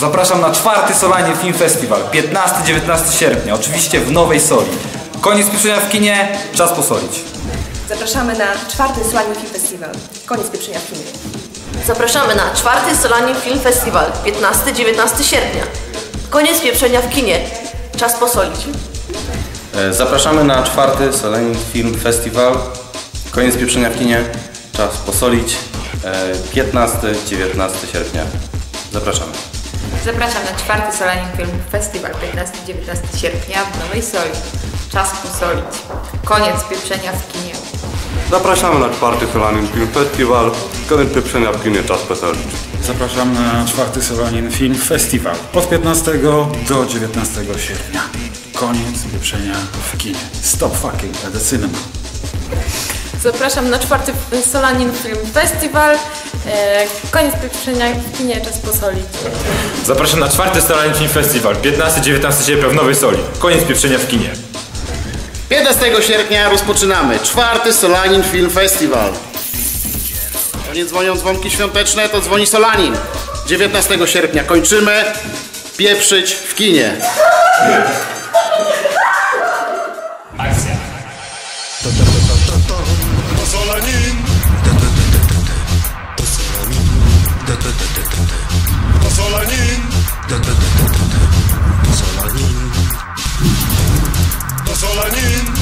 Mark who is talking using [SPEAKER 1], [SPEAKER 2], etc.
[SPEAKER 1] Zapraszam na czwarty Solanin Film Festival 15-19 sierpnia, oczywiście w Nowej Soli. Koniec pieprzenia w kinie, czas posolić.
[SPEAKER 2] Zapraszamy na czwarty Solanin Film Festival. Koniec pieprzenia w kinie.
[SPEAKER 3] Zapraszamy na czwarty Solanin Film Festival 15-19 sierpnia. Koniec pieprzenia w kinie. Czas posolić.
[SPEAKER 4] E, Zapraszamy na czwarty Solenin Film Festival. Koniec pieprzenia w kinie. Czas posolić. E, 15-19 sierpnia. Zapraszamy.
[SPEAKER 5] Zapraszam na czwarty Solanin Film Festival 15-19 sierpnia w Nowej Soli. Czas posolić. Koniec pieprzenia w kinie.
[SPEAKER 6] Zapraszamy na czwarty Solanin Film Festival. Koniec pieprzenia w kinie, czas peselić.
[SPEAKER 7] Zapraszam na czwarty Solanin Film Festival od 15 do 19 sierpnia. Koniec pieprzenia w kinie. Stop fucking at the cinema.
[SPEAKER 8] Zapraszam na czwarty Solanin Film Festival. E, koniec pieprzenia w kinie, czas posoli.
[SPEAKER 9] Zapraszam na czwarty Starline Film Festival, 15-19 sierpnia w Nowej Soli. Koniec pieprzenia w kinie.
[SPEAKER 10] 15 sierpnia rozpoczynamy czwarty Solanin Film Festival. Nie dzwonią dzwonki świąteczne, to dzwoni Solanin. 19 sierpnia kończymy pieprzyć w kinie. Akcja. To, to, to, to, to. Solanin. Pozolanin. Pozolanin. Pozolanin.